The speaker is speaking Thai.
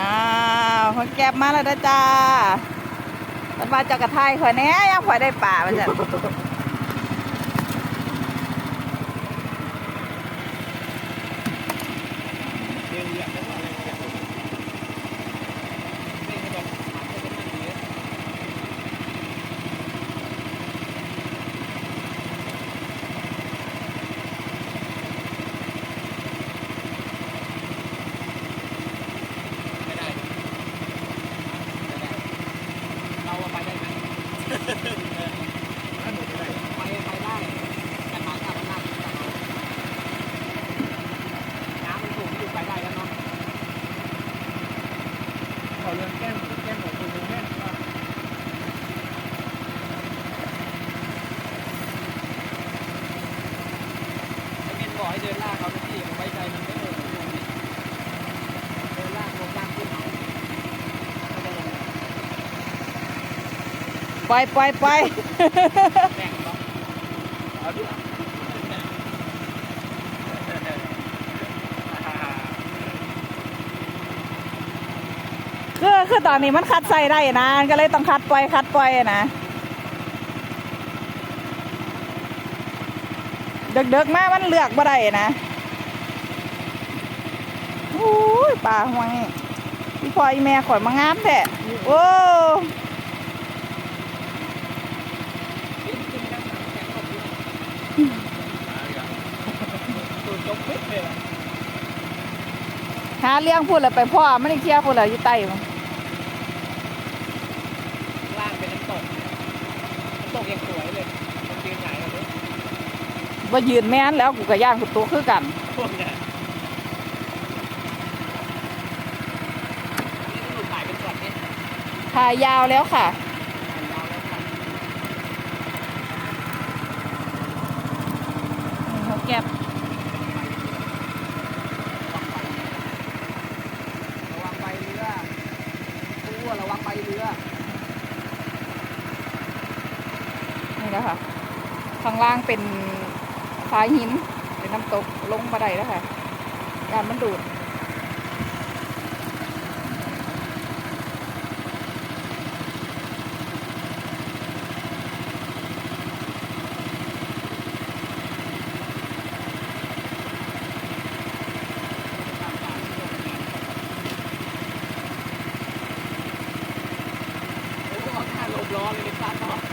อ้าวคนแก็บมาแล้วนะจ้ามันมาจากกระไทยข่อยแน่ยังข่อยได้ป่ามันจ้ะ เรียนอยากได้อะไรอยากได้นี่ให้แบบให้เป็นมันดีไม่ได้ไม่ได้เราไปได้ไหมถ้าหนูไม่ได้ไปไปได้แต่มากลับมาน้ำมันสูงอยู่ไปได้แล้วเนาะ ขอเรื่องแก้มแก้มของคุณลุงแม่ว่าไอ้เมนบอกให้เดินลากเขาทุกที่ไว้ใจมันไม่เออเดินลากลงลากขึ้นเอาไม่ไปล่อยปแบ่งเนาะเอาดิคือ คือตอนนี้มันคัดใส่ได้นะ ก็เลยต้องคัดปล่อยคัดปล่อยนะเด็กๆมามันเลือกบ่ได้นะโอ้ยป่าห่วงพี่พ่ออีแม่ข่อยมางามแท้โอ้หาเลี้ยงพูดแล้วไปพ่อไม่ได้เคลียร์พูดแล้วอยู่ใต้มั้ง ล่างเป็นน้ำตกน้ำ ตกยังสวยเลยมันยืนใหญ่เลยว่ายืนแม่นแล้วกูกับย่างกูตัวคือกันพวกเนี้ยนี่หนูถ่ายเป็นช็อตเนี่ยถ่ายยาวแล้วค่ะถ่ายยาวแล้วค่ะหัวแก็บ ข้างล่างเป็นทรายหินเป็นน้ำตกลงมาได้แล้วค่ะการมันดูดล้อเลยเลยพลาดต่อ